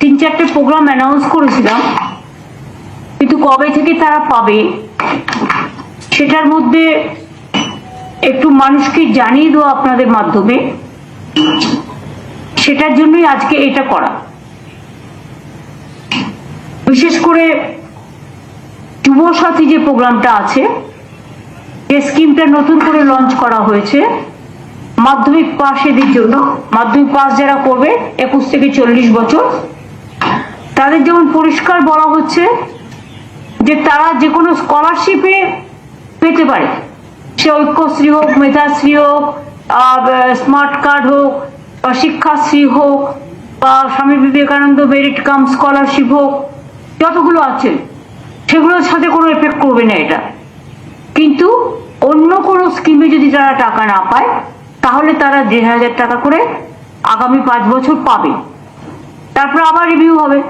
তিন চারটে programme announce করেছিলাম। কিন্তু কবে থেকে তারা পাবে, সেটার মধ্যে একটু মানুষকে জানিয়ে দেওয়া আপনাদের মাধ্যমে। সেটার জন্যই আজকে এটা করা। বিশেষ করে যুব সাথী যে প্রোগ্রামটা আছে, যে স্কিমটা নতুন করে লঞ্চ করা হয়েছে, মাধ্যমিক পাশেদের জন্য। মাধ্যমিক পাস যারা করবে, একুশ থেকে চল্লিশ বছর। তাদের যেমন পরিষ্কার বলা হচ্ছে যে তারা যে কোনো স্কলারশিপে পেতে পারে। সে ঐক্যশ্রী হোক, মেধাশ্রী হোক স্মার্ট কার্ড হোক, বা শিক্ষাশ্রী হোক, বা Swami Vivekananda merit cum scholarship হোক, যতগুলো আছে, সেগুলোর সাথে কোনো এফেক্ট করবে না এটা। কিন্তু অন্য কোনো স্কিমে যদি তারা টাকা না পায়, তাহলে তারা দেড় হাজার টাকা করে আগামী পাঁচ বছর পাবে। তারপর আবার রিভিউ হবে।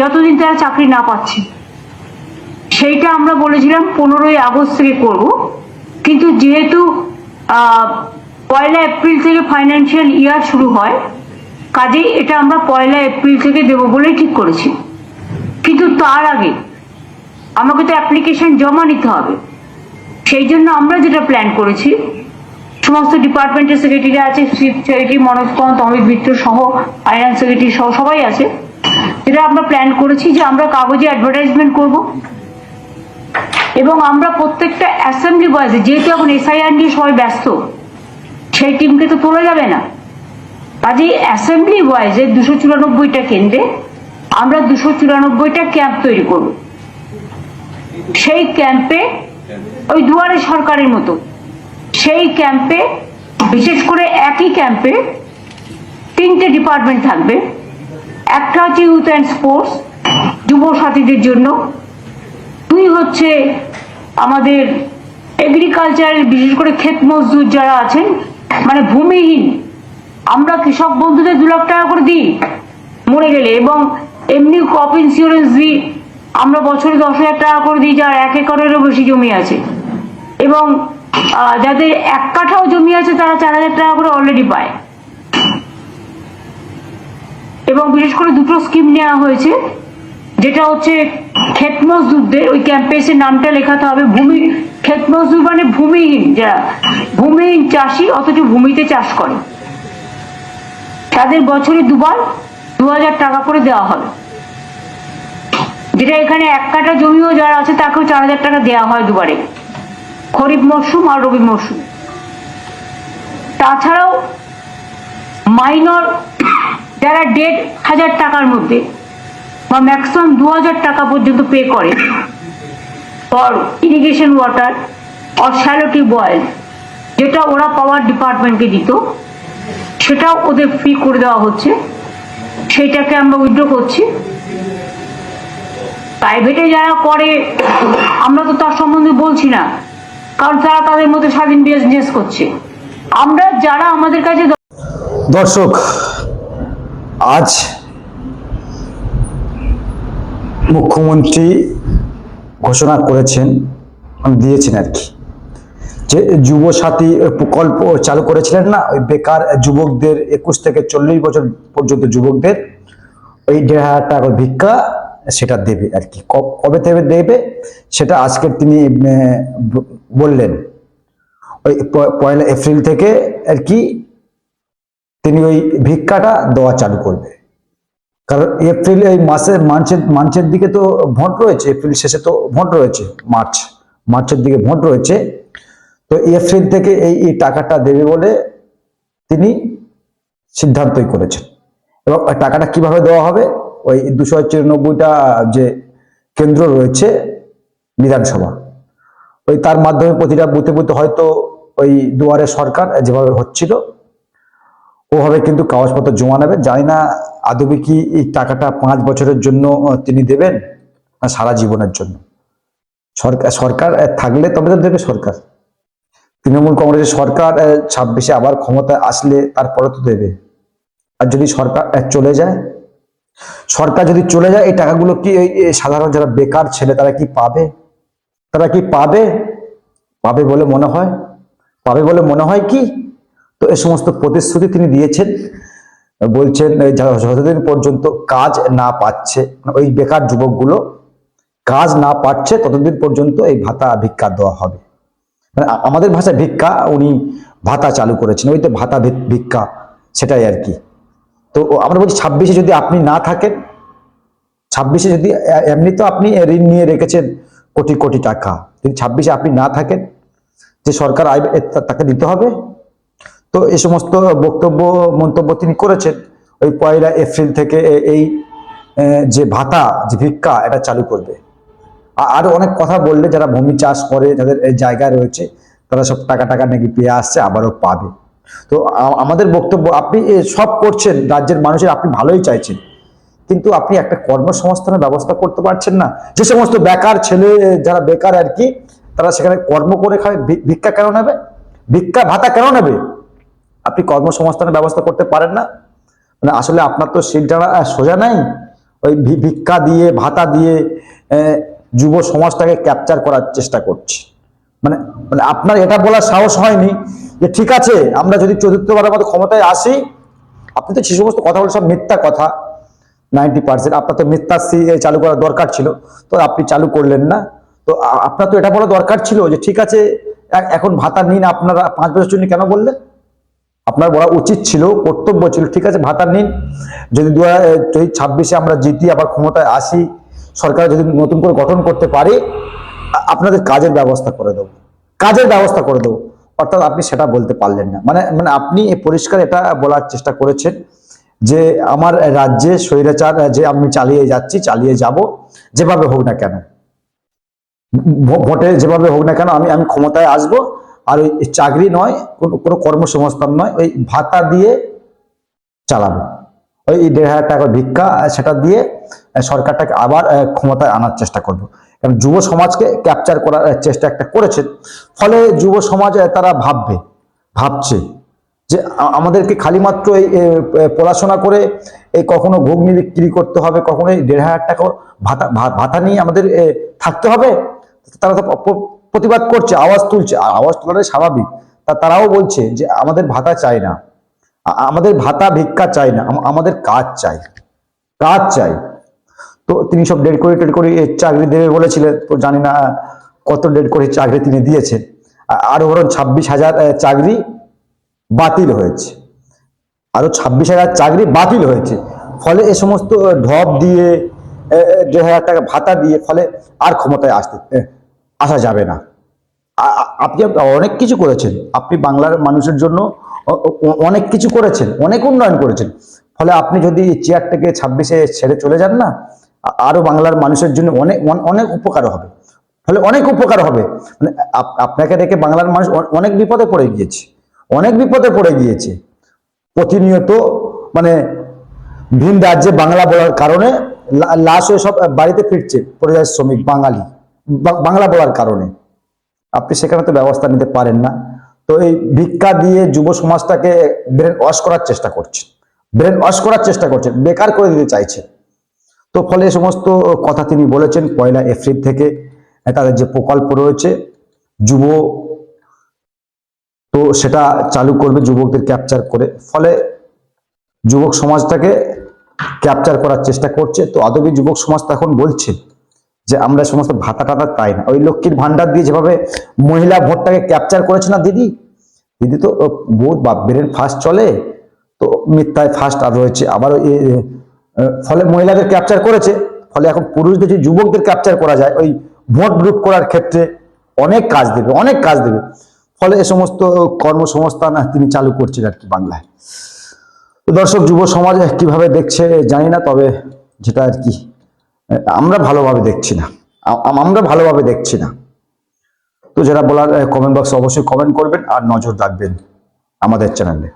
যতদিন তারা চাকরি না পাচ্ছে, সেইটা আমরা বলেছিলাম পনেরোই আগস্ট থেকে করব। কিন্তু যেহেতু পয়লা এপ্রিল থেকে ফাইন্যান্সিয়াল ইয়ার শুরু হয়, কাজেই এটা আমরা পয়লা এপ্রিল থেকে দেবো বলেই ঠিক করেছি। কিন্তু তার আগে আমাকে তো অ্যাপ্লিকেশন জমা নিতে হবে। সেই জন্য আমরা যেটা প্ল্যান করেছি, সমস্ত ডিপার্টমেন্টের সেক্রেটারি আছে চিফ সেক্রেটারি মনোজ পন্ত অমিত মিত্র সহ ফাইন্যান্স সেক্রেটারি সহ সবাই আছে। যেটা আমরা প্ল্যান করেছি যে আমরা কাগজে অ্যাডভার্টাইজমেন্ট করব। এবং আমরা প্রত্যেকটা অ্যাসেম্বলি বয়েসে যেহেতু এখন এসআইআর নিয়ে সবাই ব্যস্ত, সেই টিমকে তো তোলা যাবে না। কাজেই অ্যাসেম্বলি ওয়াইজে দুশো চুরানব্বইটা কেন্দ্রে আমরা দুশো চুরানব্বইটা ক্যাম্প তৈরি করব। সেই ক্যাম্পে ওই দুয়ারে সরকারের মতো, সেই ক্যাম্পে বিশেষ করে একই ক্যাম্পে তিনটে ডিপার্টমেন্ট থাকবে। একটা হচ্ছে ইউথ অ্যান্ড স্পোর্টস যুব সাথীদের জন্য, দুই হচ্ছে আমাদের এগ্রিকালচারের বিশেষ করে ক্ষেত মজদুর যারা আছেন মানে ভূমিহীন, আমরা কৃষক বন্ধুদের দু লাখ টাকা করে দিই, মরে গেলে এবং এমনি ক্রপ ইন্স্যুরেন্স দিই, আমরা বছরে দশ হাজার টাকা করে দিই যার এক একরেরও বেশি জমি আছে। এবং যাদের এক কাঠাও জমি আছে তারা চার হাজার টাকা করে অলরেডি পায়। এবং বিশেষ করে দুটো স্কিম নেওয়া হয়েছে, যেটা হচ্ছে ক্ষেত মজদুরদের ওই ক্যাম্পেসের নামটা লেখাতে হবে ভূমি ক্ষেত মজদুর মানে ভূমিহীন যারা, ভূমিহীন চাষি, অথচ ভূমিতে চাষ করে। তাদের বছরে দুবার দু হাজার টাকা করে দেওয়া হবে। যেটা এখানে এক কাঠা জমিও যারা আছে, তাকেও চার হাজার টাকা দেওয়া হয় দুবারে। খরিফ মরশুম আর রবি মরশুম। তাছাড়াও মাইনর যারা দেড় হাজার টাকার মধ্যে বা ম্যাক্সিমাম দু হাজার টাকা পর্যন্ত পে করে ফর ইরিগেশন ওয়াটার অর শ্যালোটি বয়েল যেটা ওরা পাওয়ার ডিপার্টমেন্টকে দিত, সেটাও ওদের ফ্রি করে দেওয়া হচ্ছে। সেইটাকে আমরা উইথড্র করছি। প্রাইভেটে যারা করে, আমরা তো তার সম্বন্ধে বলছি না, কারণ তারা তাদের মধ্যে স্বাধীন বিজনেস করছে। আমরা যারা আমাদের কাছে দর্শক আজ মুখ্যমন্ত্রী ঘোষণা করেছেন দিয়েছেন আর কি। যে যুব সাথী প্রকল্প চালু করেছিলেন না, ওই বেকার যুবকদের, একুশ থেকে চল্লিশ বছর পর্যন্ত যুবকদের, ওই দেড় হাজার টাকা ভিক্ষা সেটা দেবে আর কি। কবে থেকে দেবে সেটা আজকে তিনি বললেন। ওই পয়লা এপ্রিল থেকে আর কি তিনি ওই ভিক্ষাটা দেওয়া চালু করবে। কারণ এপ্রিল, এই মাসে মার্চের মার্চের দিকে তো ভোট রয়েছে, এপ্রিল শেষে তো ভোট রয়েছে, মার্চ, মার্চের দিকে ভোট রয়েছে। তো এপ্রিল থেকে এই এই টাকাটা দেবে বলে তিনি সিদ্ধান্তই করেছেন। এবং টাকাটা কীভাবে দেওয়া হবে? ওই দুশো চিরানব্বইটা যে কেন্দ্র রয়েছে বিধানসভা, ওই তার মাধ্যমে প্রতিটা বুথে বুথে হয়তো ওই দুয়ারে সরকার যেভাবে হচ্ছিল ওভাবে কিন্তু কাগজপত্র জমা নেবে। জানি না আদবে কি এই টাকাটা পাঁচ বছরের জন্য তিনি দেবেন না সারা জীবনের জন্য? সরকার সরকার থাকলে তবে তো দেবে সরকার। তৃণমূল কংগ্রেসের সরকার ছাব্বিশে আবার ক্ষমতায় আসলে তারপরে তো দেবে। আর যদি সরকার চলে যায়? সরকার যদি চলে যায়, এই টাকাগুলো কি ওই সাধারণ যারা বেকার ছেলে, তারা কি পাবে? তারা কি পাবে? পাবে বলে মনে হয়? পাবে বলে মনে হয় কি? তো এ সমস্ত প্রতিশ্রুতি তিনি দিয়েছেন। বলছেন যতদিন পর্যন্ত কাজ না পাচ্ছে মানে ওই বেকার যুবকগুলো কাজ না পাচ্ছে, ততদিন পর্যন্ত এই ভাতা ভিক্ষা দেওয়া হবে। মানে আমাদের ভাষায় ভিক্ষা উনি ভাতা চালু করেছেন, ওই তো ভাতা ভিক্ষা, সেটাই আর কি। তো আমরা বলছি ছাব্বিশে যদি আপনি না থাকেন, ছাব্বিশে যদি এমনি তো আপনি ঋণ নিয়ে রেখেছেন কোটি কোটি টাকা, যদি ছাব্বিশে আপনি না থাকেন, যে সরকার আইবে তাকে দিতে হবে তো এই সমস্ত বক্তব্য, মন্তব্য তিনি করেছেন। ওই পয়লা এপ্রিল থেকে এই যে ভাতা, যে ভিক্ষা, এটা চালু করবে। আ- আরও অনেক কথা বললে যারা ভূমি চাষ করে, যাদের জায়গা রয়েছে, তারা সব টাকা টাকা নাকি পেয়ে আসছে, আবারও পাবে। তো আমাদের বক্তব্য, আপনি এ সব করছেন, রাজ্যের মানুষের আপনি ভালোই চাইছেন। কিন্তু আপনি একটা কর্মসংস্থানের ব্যবস্থা করতে পারছেন না। যে সমস্ত বেকার ছেলে, যারা বেকার আর কি, তারা সেখানে কর্ম করে ভি- ভিক্ষা কেন নেবে? ভিক্ষা, ভাতা কেন নেবে? আপনি কর্মসংস্থানের ব্যবস্থা করতে পারেন না। মানে আসলে আপনার তো জানা সোজা নাই। ওই ভিক্ষা দিয়ে, ভাতা দিয়ে যুব সমাজটাকে ক্যাপচার করার চেষ্টা করছে। মানে মানে আপনার এটা বলার সাহস হয়নি যে ঠিক আছে, আমরা যদি চতুর্থবারের মতো ক্ষমতায় আসি, আপনি তো সে সমস্ত কথা বলে সব মিথ্যা কথা। নাইনটি পার্সেন্ট, আপনার তো মিথ্যাশ্রী চালু করার দরকার ছিল। তো আপনি চালু করলেন না। তো আপনার তো এটা বলা দরকার ছিল যে ঠিক আছে এখন ভাতা নিন আপনারা, পাঁচ বছর জন্য কেন বললেন? আপনার বলা উচিত ছিল, কর্তব্য ছিল, ঠিক আছে ভাতা নিন যদি দু হাজার ছাব্বিশে আমরা জিতি, আবার ক্ষমতায় আসি, সরকার যদি নতুন করে গঠন করতে পারে আপনাদের কাজের ব্যবস্থা করে দেবো। কাজের ব্যবস্থা করে দেবো। অর্থাৎ আপনি সেটা বলতে পারলেন না। মানে মানে আপনি পরিষ্কার এটা বলার চেষ্টা করেছেন যে, আমার রাজ্যে স্বৈরাচার যে আমি চালিয়ে যাচ্ছি, চালিয়ে যাব, যেভাবে হোক না কেন। ভোটে যেভাবে হোক না কেন আমি আমি ক্ষমতায় আসব আর ওই চাকরি নয়, কোনো কোনো কর্মসংস্থান নয়, ওই ভাতা দিয়ে চালাবো। ওই দেড় হাজার টাকা ভিক্ষা, সেটা দিয়ে সরকারটাকে আবার ক্ষমতায় আনার চেষ্টা করব। কারণ যুব সমাজকে ক্যাপচার করার চেষ্টা একটা করেছে। ফলে যুব সমাজ তারা ভাববে, ভাবছে যে আমাদেরকে খালি মাত্র এই পড়াশোনা করে, এই কখনো ঘুগনি বিক্রি করতে হবে, কখনো এই দেড় হাজার টাকা ভাতা ভাতা নিয়ে আমাদের থাকতে হবে। তারা তো প্রতিবাদ করছে, আওয়াজ তুলছে, আর আওয়াজ তোলাটাই স্বাভাবিক। তা তারাও বলছে যে আমাদের ভাতা চাই না। আমাদের ভাতা ভিক্ষা চাই না আমাদের কাজ চাই। কাজ চাই। তো তিনি সব ডেড করে টেড করে চাকরি দেবে বলেছিলেন, তো জানি না কত ডেড করে চাকরি তিনি দিয়েছেন। আরও বরং ছাব্বিশ হাজার চাকরি বাতিল হয়েছে। আরও ছাব্বিশ হাজার চাকরি বাতিল হয়েছে। ফলে এ সমস্ত ঢপ দিয়ে দেড় হাজার টাকা ভাতা দিয়ে, ফলে আর ক্ষমতায় আসতে আসা যাবে না। আপনি অনেক কিছু করেছেন। আপনি বাংলার মানুষের জন্য অনেক কিছু করেছেন, অনেক উন্নয়ন করেছেন। ফলে আপনি যদি এই চেয়ার থেকে ছাব্বিশে ছেড়ে চলে যান না আরও বাংলার মানুষের জন্য অনেক অন- অনেক উপকার হবে। ফলে অনেক উপকার হবে। মানে আপনাকে দেখে বাংলার মানুষ অনেক বিপদে পড়ে গিয়েছে। অনেক বিপদে পড়ে গিয়েছে। প্রতিনিয়ত মানে ভিন রাজ্যে বাংলা বলার কারণে লাশ হয়ে সব বাড়িতে ফিরছে। পরিযায়ী শ্রমিক বাঙালি। বাংলা বলার কারণে। আপনি সেখানে তো ব্যবস্থা নিতে পারেন না। তো এই ভিক্ষা দিয়ে যুব সমাজটাকে ব্রেন ওয়াশ করার চেষ্টা করছেন। ব্রেন ওয়াশ করার চেষ্টা করছেন, বেকার করে দিতে চাইছেন। তো ফলে এই সমস্ত কথা তিনি বলেছেন পয়লা এপ্রিল থেকে। তাদের যে প্রকল্প রয়েছে, যুব তো সেটা চালু করবে যুবকদের ক্যাপচার করে। ফলে যুবক সমাজটাকে ক্যাপচার করার চেষ্টা করছে। তো আদবি যুবক সমাজ এখন বলছে যে আমরা সমস্ত ভাতা টাতা পাই না। ওই লক্ষ্মীর ভান্ডার দিয়ে যেভাবে মহিলা ভোটটাকে ক্যাপচার করেছে না দিদি? দিদি তো বহুত ব্রেন ফার্স্ট চলে। তো মিথ্যায় ফার্স্ট আর রয়েছে আবার ফলে মহিলাদের ক্যাপচার করেছে। ফলে এখন পুরুষদের যে যুবকদের ক্যাপচার করা যায়। ওই ভোট গ্রুপ করার ক্ষেত্রে অনেক কাজ দেবে, অনেক কাজ দেবে। ফলে এ সমস্ত কর্মসংস্থান তিনি চালু করছেন আর কি বাংলায়। তো দর্শক, যুব সমাজ কীভাবে দেখছে জানি না, তবে যেটা আর কি আমরা ভালোভাবে দেখছি না। আমরা ভালোভাবে দেখছি না। তো যারা বলার কমেন্ট বক্সে অবশ্যই কমেন্ট করবেন আর নজর রাখবেন আমাদের চ্যানেলে